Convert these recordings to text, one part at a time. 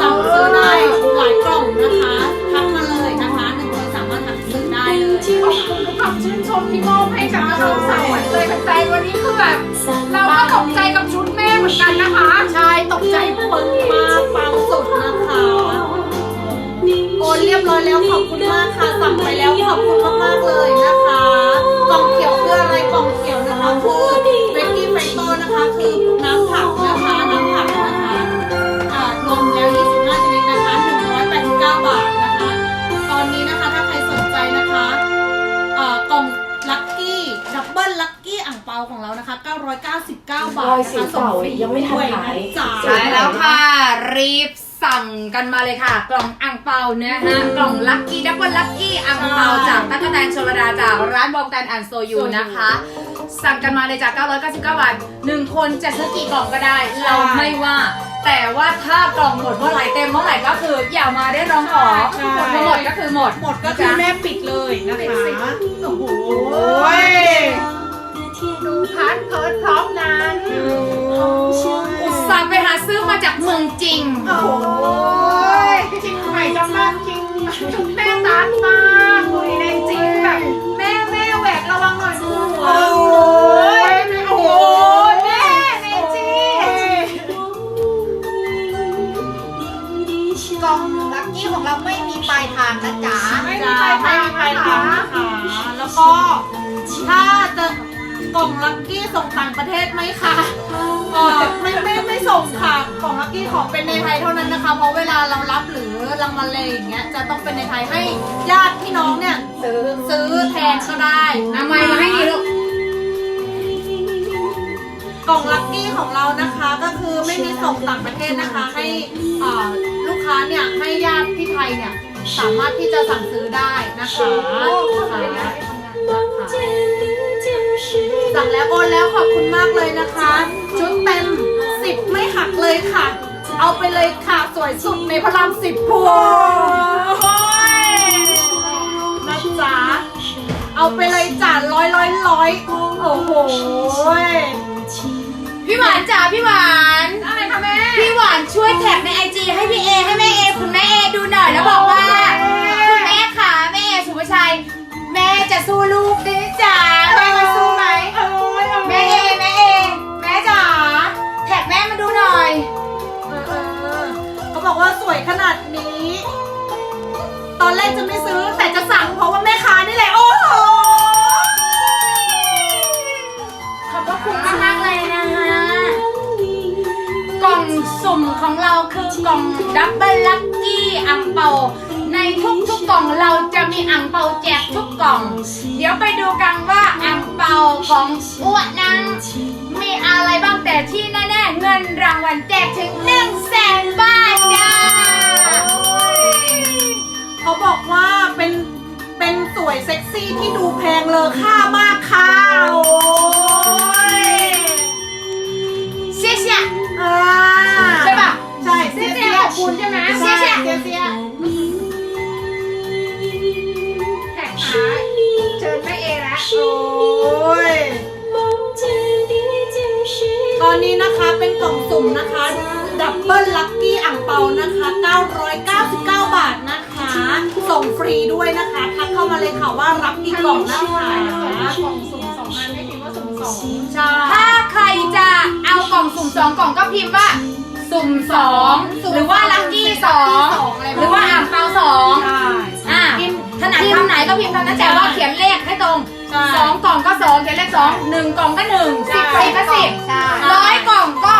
สั่งซื้อได้หลายกล่องนะคะทักมาเลยนะคะหนึ่งคนสามารถทักซื้อได้เลยขอบนชมทุกคำชื่นชมที่มอบให้กับเราสาวเลยแฟนวันนี้คือแบบเราก็ตกใจกับชุดแม่เหมือนกันนะคะ ใช่ตกใจปึ้งมาปังสุดนะคะโอนเรียบร้อยแล้วขอบคุณมากค่ะสั่งไปแล้วขอบคุณมากๆเลยนะคะกล่องเขียวคืออะไรกล่องเขียวนะคะคือเบกกี้ไฟโต้นะคะคือางเปาของเรานะคะ 999 บาทรอยนะสีคะส่งเก่าฟรียังไม่ทันด้วยหาย นะจ๊ะใช่แล้วค่ะ รีบสั่งกันมาเลยค่ะ กล่องอ่างเปานะฮะกล่องลัคกี้ดับเบิลลัคกี้อ่างเปาจากตั๊กแตนชลดาจากร้านบองแตนแอนโซยูนะคะ สั่งกันมาเลยจาก 999 บาทหนึ่งคนจะซื้อกี่กล่องก็ได้ เราไม่ว่า แต่ว่าถ้ากล่องหมดเมื่อไหร่เต็มเมื่อไหร่ก็คืออย่ามาได้ร้องขอใช่หมดหมดก็คือหมดหมดก็คือแม่ปิดเลยนะคะโอ้โห ดูพัดเพิร์ดพร้อมนั้นอุตส่าห์ไปหาซื้อมาจากเมืองจริง โอ้ยจริงใหม่จังมากจริงแม่ตานมากดูดีในจริงแบบแม่แม่แหวกระวังหน่อยดูหัวโอ้ยโอ้ยแม่ในจริงกล่องลักกี้ของเราไม่มีปลายทางนะจ๊ะไม่มีจ้าใครไม่มีใครทำนะคะแล้วก็ถ้าจะ กล่องลักกี้ส่งต่างประเทศไหมคะเออไม่ไม่ไม่ส่งค่ะ กล่องลักกี้ขอเป็นในไทยเท่านั้นนะคะ เพราะเวลาเรารับหรือรางวัลอะไรอย่างเงี้ยจะต้องเป็นในไทยให้ญาติพี่น้องเนี่ยซื้อซื้อแทนก็ได้นะทำไมมาให้ดีลูกกล่องลักกี้ของเรานะคะก็คือไม่มีส่งต่างประเทศนะคะ ให้เอ่อลูกค้าเนี่ยให้ญาติที่ไทยเนี่ยสามารถที่จะสั่งซื้อได้นะคะนะคะ สั่งแล้วโอนแล้วขอบคุณมากเลยนะคะ ชุดเต็มสิบไม่หักเลยค่ะ เอาไปเลยค่ะสวยสุดในพระรามสิบพวงนะจ๊ะเอาไปเลยจ้ะร้อยร้อยร้อยโอ้โหพี่หวานจ๋าพี่หวานอะไรคะแม่พี่หวานช่วยแท็กในไอจีให้พี่เอให้แม่เอคุณแม่เอดูหน่อยแล้วบอกว่า อนแรกจะไม่ซื้อแต่จะสั่งเพราะว่าแม่ค้านี่แหละโอ้โหขอบพระคุณมากๆเลยนะฮะกล่องสุ่มของเราคือกล่องดับเบิลลัคกี้อังเปาในทุกๆกล่องเราจะมีอังเปาแจกทุกกล่อง เดี๋ยวไปดูกันว่าอังเปาของอ้วนนั้นมีอะไรบ้างแต่ที่แน่ๆเงินรางวัลแจกถึง1 0 0 0 0แสนบาทจ้า สุ่มนะคะดับเบิลลัคกี้อ่างเปานะคะ 999 บาทนะคะ ส่งฟรีด้วยนะคะทักเข้ามาเลยค่ะว่ารับกี่กล่องนะคะกล่องสุ่มสองอันให้พิมพ์ว่าสุ่มสองใช่ถ้าใครจะเอากล่องสุ่มสองกล่องก็พิมพ์ว่า สุ่มสองหรือว่าลัคกี้สองหรือว่าอ่างเปาสองใช่อ่าถนัดคำไหนก็พิมพ์คำนั้นแต่ว่าเขียนเลขให้ตรงใช่สองกล่องก็สองเขียนเลขสองหนึ่งกล่องก็หนึ่งสิบใช่สิบก็สิบใช่ร้อยกล่องก็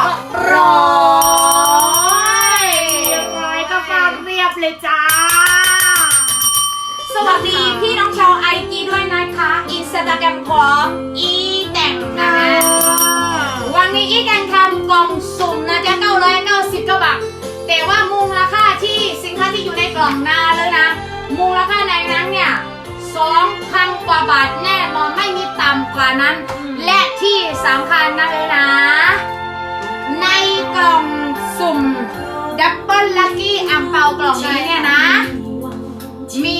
นะคะอินสตาแกรมของอีแต่งนะฮะวันนี้อีกการทำกล่องสุ่มนะจ๊ะ999 บาท แต่ว่ามูลค่าที่สินค้าที่อยู่ในกล่องนาเลยนะ มูลค่าในนั้นเนี่ย2,000กว่าบาทแน่นอนไม่มีต่ำกว่านั้น และที่สำคัญนะเลยนะ ในกล่องสุ่มดับเบิลลัคกี้อังเปากล่องนี้เนี่ยนะ มี